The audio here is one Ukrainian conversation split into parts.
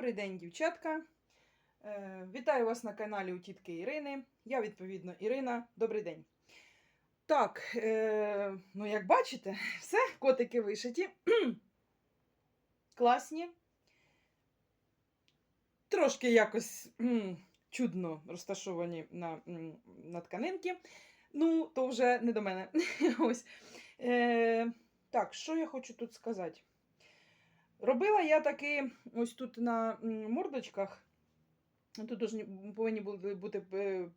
Добрий день, дівчатка. Е, вітаю вас на каналі у тітки Ірини. Я, відповідно, Ірина. Добрий день. Так, е, ну як бачите, все, котики вишиті. Класні. Трошки якось чудно розташовані на, на тканинки. Ну, то вже не до мене. Ось. Е, так, що я хочу тут сказати? Робила я таки ось тут на мордочках. Тут повинні були бути е,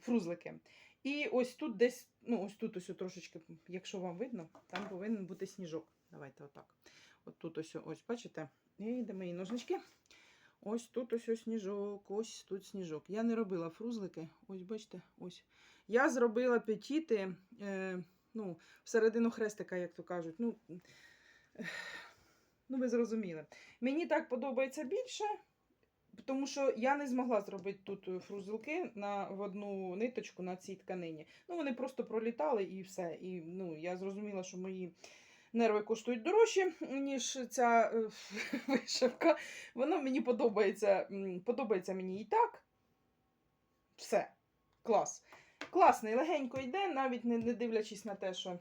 фрузлики. І ось тут десь, ну ось тут ось трошечки, якщо вам видно, там повинен бути сніжок. Давайте отак. От тут ось, ось, бачите? І де мої ножнички. Ось тут ось, ось сніжок, ось тут сніжок. Я не робила фрузлики. Ось, бачите, ось. Я зробила петіти, е, ну, всередину хрестика, як то кажуть. Ну, Ну, ви зрозуміли. Мені так подобається більше, тому що я не змогла зробити тут е, фрузилки на, в одну ниточку на цій тканині. Ну, вони просто пролітали і все. І ну, я зрозуміла, що мої нерви коштують дорожче, ніж ця е, вишивка. Воно мені подобається. Подобається мені і так. Все. Клас. Класний, легенько йде, навіть не, не дивлячись на те, що.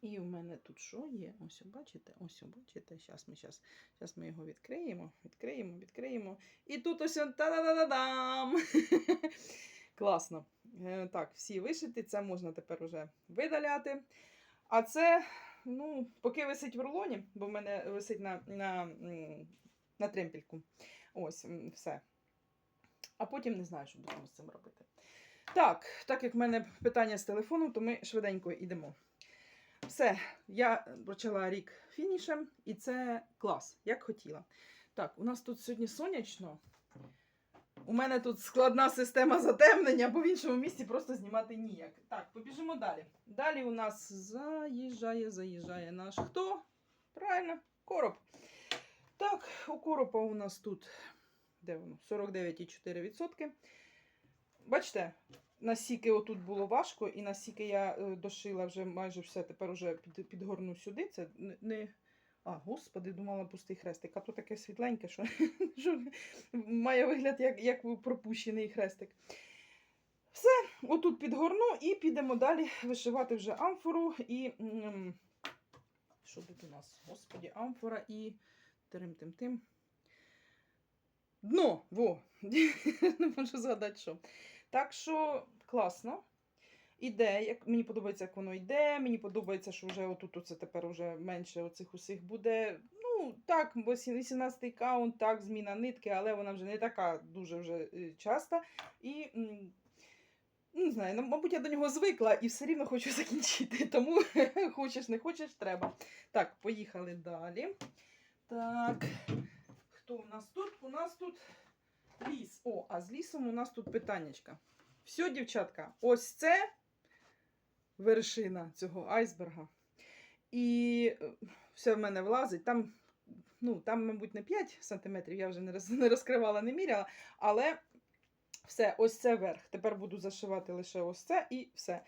І в мене тут що є? Ось, бачите? Ось, бачите? Зараз ми, щас, щас ми його відкриємо, відкриємо, відкриємо. І тут ось та-да-да-да-дам! Класно. Е, Так, всі вишиті, це можна тепер уже видаляти. А це, ну, поки висить в рулоні, бо в мене висить на, на, на тремпельку. Ось, все. А потім не знаю, що будемо з цим робити. Так, так як в мене питання з телефону, то ми швиденько йдемо. Все, я почала рік фінішем, і це клас, як хотіла. Так, у нас тут сьогодні сонячно. У мене тут складна система затемнення, бо в іншому місці просто знімати ніяк. Так, побіжимо далі. Далі у нас заїжджає, заїжджає наш хто? Правильно, короб. Так, у коропа у нас тут де воно? 49,4%. Бачите, Насіки отут було важко, і насіки я е, дошила вже майже все. Тепер уже під, підгорну сюди. Це не-. А, господи, думала пустий хрестик. А то таке світленьке, що, що має вигляд як, як пропущений хрестик. Все, отут підгорну і підемо далі вишивати вже амфору і. Що тут у нас? Господі, амфора і тим-тим-тим. Дно! Во! Не можу згадати, що. Так що класно. Іде, як мені подобається, як воно йде. Мені подобається, що вже отут оце тепер вже менше оцих усіх буде. Ну, так, бо 18-й каунт, так, зміна нитки, але вона вже не така дуже вже е, часта. І ну, не знаю, ну, мабуть, я до нього звикла і все рівно хочу закінчити. Тому хочеш, не хочеш, треба. Так, поїхали далі. Так, хто у нас тут? У нас тут ліс. О, а з лісом у нас тут питаннячка. Все, дівчатка, ось це вершина цього айсберга. І е, все в мене влазить. Там, ну, там, мабуть, не 5 сантиметрів, я вже не роз- не розкривала, не міряла, але все, ось це верх. Тепер буду зашивати лише ось це і все.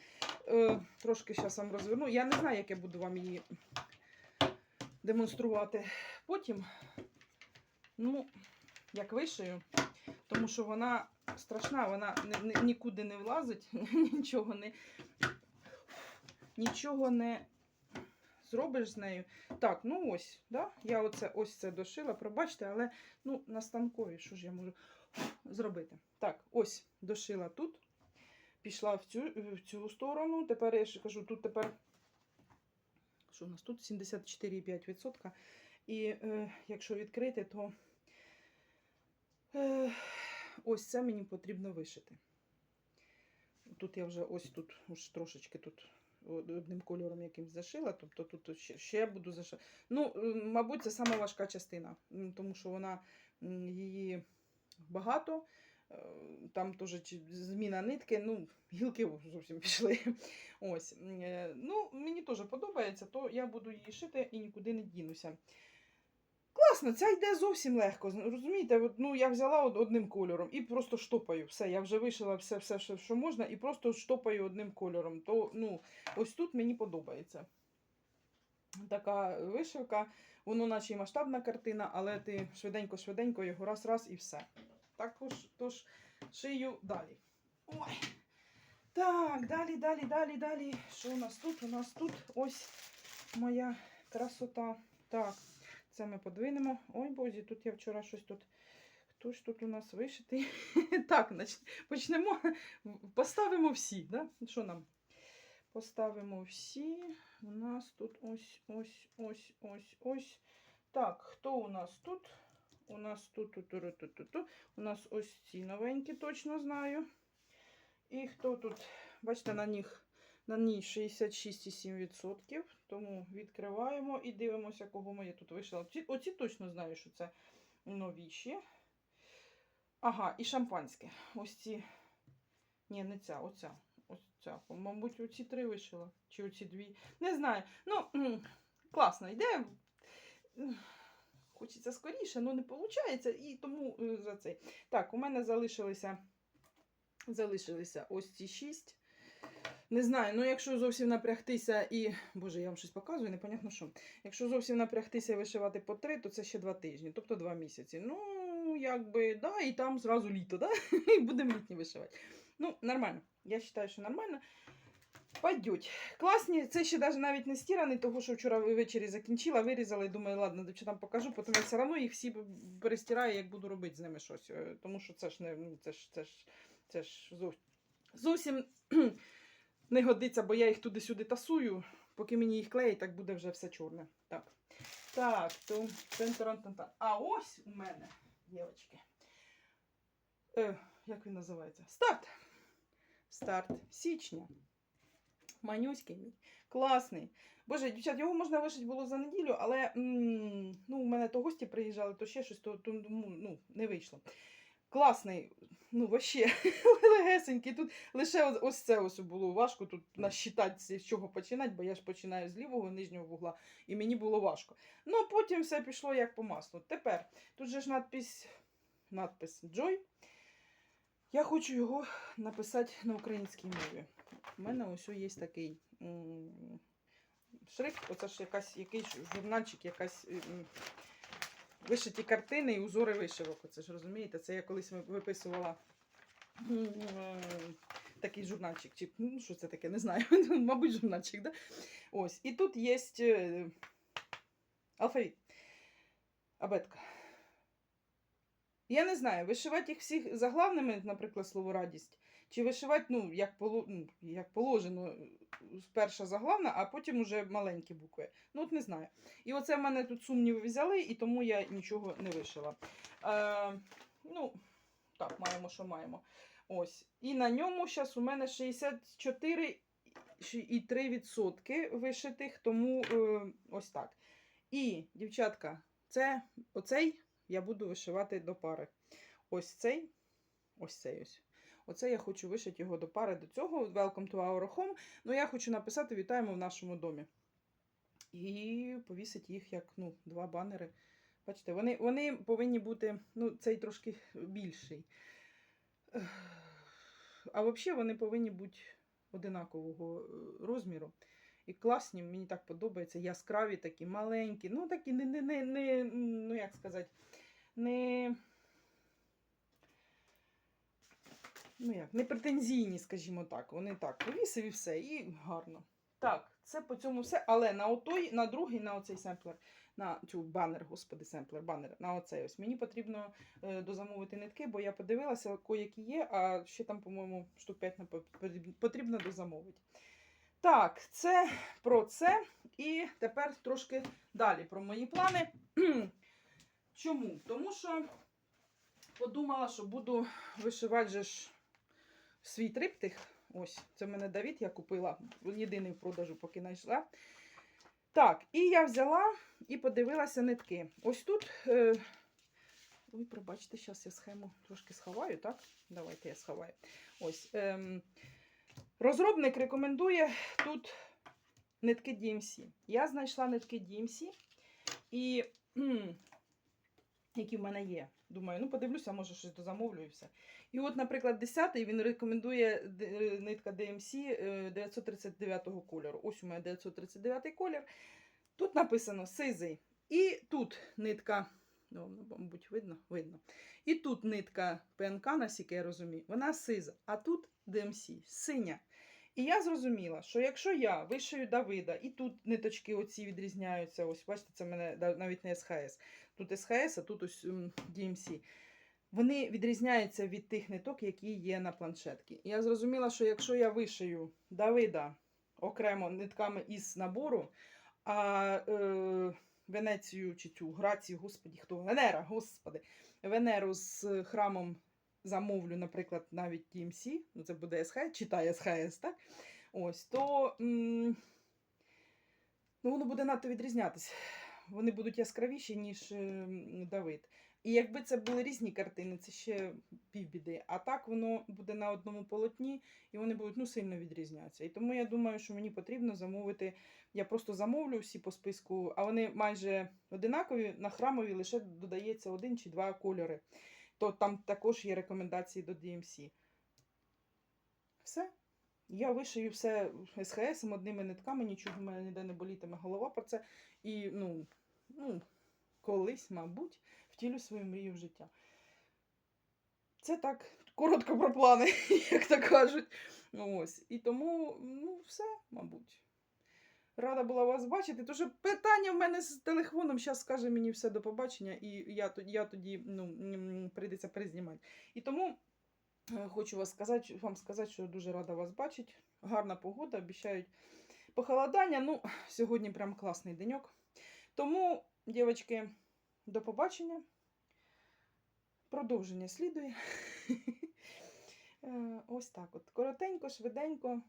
Е, трошки зараз вам розверну. Я не знаю, як я буду вам її демонструвати потім. Ну, як вишию, тому що вона страшна, вона ні- ні- нікуди не влазить, нічого не, нічого не зробиш з нею. Так, ну ось, да? я оце, ось це дошила, пробачте, але ну, на станкові, що ж я можу зробити? Так, ось дошила тут, пішла в цю, в цю сторону. Тепер я ж кажу, тут тепер. Що у нас тут 74,5%. І е, якщо відкрити, то ось це мені потрібно вишити. Тут я вже ось тут уж трошечки тут одним кольором якимсь зашила, тобто тут ще, ще буду зашивати. Ну, е, мабуть, це сама важка частина, тому що вона її багато. е, Там теж зміна нитки, ну, гілки зовсім пішли. Ось. е, Ну, мені теж подобається, то я буду її шити і нікуди не дінуся. Класно, ця йде зовсім легко. Розумієте, ну, я взяла одним кольором і просто штопаю. Все, я вже вишила все, все, все, що можна, і просто штопаю одним кольором. То, ну, ось тут мені подобається. така вишивка. Воно наче і масштабна картина, але ти швиденько-швиденько його раз-раз і все. Також тож шию далі. Ой. Так, далі, далі, далі, далі. Що у нас тут? У нас тут ось моя красота. Так, це ми подвинемо. Ой, бозі, тут я вчора щось тут. Хто ж тут у нас вишитий? так, почнемо. Поставимо всі. Да? Що нам? Поставимо всі. У нас тут ось, ось, ось, ось, ось. Так, хто у нас тут? У нас тут, тут, тут, тут, тут, тут. У нас ось ці новенькі, точно знаю. І хто тут? Бачите, на них на ній 66,7%. Тому відкриваємо і дивимося, кого я тут вийшла. Оці, точно знаю, що це новіші. Ага, і шампанське. Ось ці. Ні, не ця, оця. Ось. Мабуть, оці три вишила. Чи оці дві. Не знаю. Ну, м, класно йде. Хочеться скоріше, але не виходить. І тому е, за цей. Так, у мене залишилися, залишилися ось ці шість. Не знаю, ну якщо зовсім напрягтися і. Боже, я вам щось показую, непонятно що. Якщо зовсім напрягтися і вишивати по три, то це ще два тижні, тобто два місяці. Ну, якби, да, і там зразу літо, да? І будемо літні вишивати. Ну, нормально. Я вважаю, що нормально. Пойдуть. Класні, це ще навіть не стіраний, того що вчора ввечері закінчила, вирізала і думаю, ладно, дівчатам покажу, потім я все одно їх всі перестираю, як буду робити з ними щось. Е, Тому що це ж не ну, це ж, це ж, це ж зовсім не годиться, бо я їх туди-сюди тасую. Поки мені їх клеїть, так буде вже все чорне. Так. Так, то тен-таран-тан-тан. А ось у мене, дівчатки. Е, як він називається? Старт. Старт січня. Манюський мій. Класний. Боже, дівчат, його можна вишити було за неділю, але м, ну, у мене то гості приїжджали, то ще щось, то, то ну, ну, не вийшло. Класний, ну, вообще, легесенький. Тут лише ось, це ось було важко тут насчитати, з чого починати, бо я ж починаю з лівого нижнього вугла, і мені було важко. Ну, а потім все пішло як по маслу. Тепер, тут же ж надпись, надпис Joy. Я хочу його написати на українській мові. У мене ось є такий шрифт, оце ж якась, якийсь журнальчик, якась вишиті картини і узори вишивок. Оце ж розумієте? Це я колись виписувала такий журнальчик. Чи, ну, що це таке, не знаю. Мабуть, журнальчик, да? Ось. І тут є е, алфавіт. Абетка. Я не знаю, вишивати їх всіх заглавними, наприклад, слово радість, чи вишивати, ну, як, поло, ну, як положено, перша заглавна, а потім уже маленькі букви. Ну, от не знаю. І оце в мене тут сумніви взяли, і тому я нічого не вишила. Е, ну, так, маємо, що маємо. Ось. І на ньому зараз у мене 64,3% вишитих, тому е, ось так. І, дівчатка, це оцей я буду вишивати до пари. Ось цей, ось цей ось. Оце я хочу вишити його до пари до цього. Welcome to our home. Ну, я хочу написати Вітаємо в нашому домі. І повісити їх як ну, два банери. Бачите, вони, вони повинні бути, ну, цей трошки більший. А взагалі вони повинні бути одинакового е, розміру. І класні, мені так подобається. Яскраві такі, маленькі. Ну, такі не, не, не, не ну як сказати, не. Ну як, не претензійні, скажімо так. Вони так повісив і все, і гарно. Так, це по цьому все. Але на отой, на другий, на оцей семплер, на цю банер, господи, семплер, банер, на оцей ось. Мені потрібно е, дозамовити нитки, бо я подивилася, які є, а ще там, по-моєму, штук 5 потрібно дозамовити. Так, це про це. І тепер трошки далі про мої плани. Чому? Тому що подумала, що буду вишивати же ж свій триптих. Ось, це в мене Давід я купила. Єдиний в продажу, поки знайшла. Так, і я взяла і подивилася нитки. Ось тут. Е... Ой, пробачте, зараз я схему трошки сховаю, так? Давайте я сховаю. Ось. Ем... Розробник рекомендує тут нитки DMC. Я знайшла нитки DMC, і, які в мене є. Думаю, ну подивлюся, може щось дозамовлю і все. І от, наприклад, 10-й він рекомендує нитка DMC е, 939 кольору. Ось у мене 939 колір. Тут написано сизий. І тут нитка, ну, мабуть, видно? Видно. І тут нитка ПНК, наскільки я розумію, вона сиза, а тут ДМС синя. І я зрозуміла, що якщо я вишию Давида, і тут ниточки оці відрізняються, ось бачите, це мене навіть не СХС. Тут СХС, а тут ось DMC. Вони відрізняються від тих ниток, які є на планшетці. І я зрозуміла, що якщо я вишию Давида окремо нитками із набору, а е, Венецію чи цю Грацію, господі, хто Венера, господи, Венеру з храмом замовлю, наприклад, навіть TMC, ну це буде СХ, читає СХС, так? Ось, то м, ну, воно буде надто відрізнятися. Вони будуть яскравіші, ніж е, Давид. І якби це були різні картини, це ще півбіди. А так воно буде на одному полотні, і вони будуть ну, сильно відрізнятися. І тому я думаю, що мені потрібно замовити. Я просто замовлю всі по списку, а вони майже одинакові. На храмові лише додається один чи два кольори. То там також є рекомендації до DMC. Все. Я вишию все СХС одними нитками, нічого в мене ніде не болітиме голова про це. І ну, ну, колись, мабуть, втілю свою мрію в життя. Це так, коротко про плани, як то кажуть. Ось. І тому, ну, все, мабуть. Рада була вас бачити. Тож питання в мене з телефоном зараз скаже мені все до побачення, і я, я тоді ну, прийдеться перезнімати. І тому е, хочу вас сказати, вам сказати, що дуже рада вас бачити. Гарна погода, обіцяють похолодання. Ну, сьогодні прям класний деньок. Тому, дівчатки, до побачення. Продовження слідує. Е, Ось так от. Коротенько, швиденько.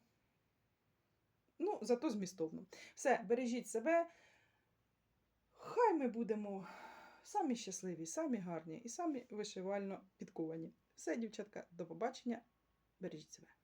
Ну, зато змістовно. Все, бережіть себе. Хай ми будемо самі щасливі, самі гарні і самі вишивально підковані. Все, дівчатка, до побачення. Бережіть себе.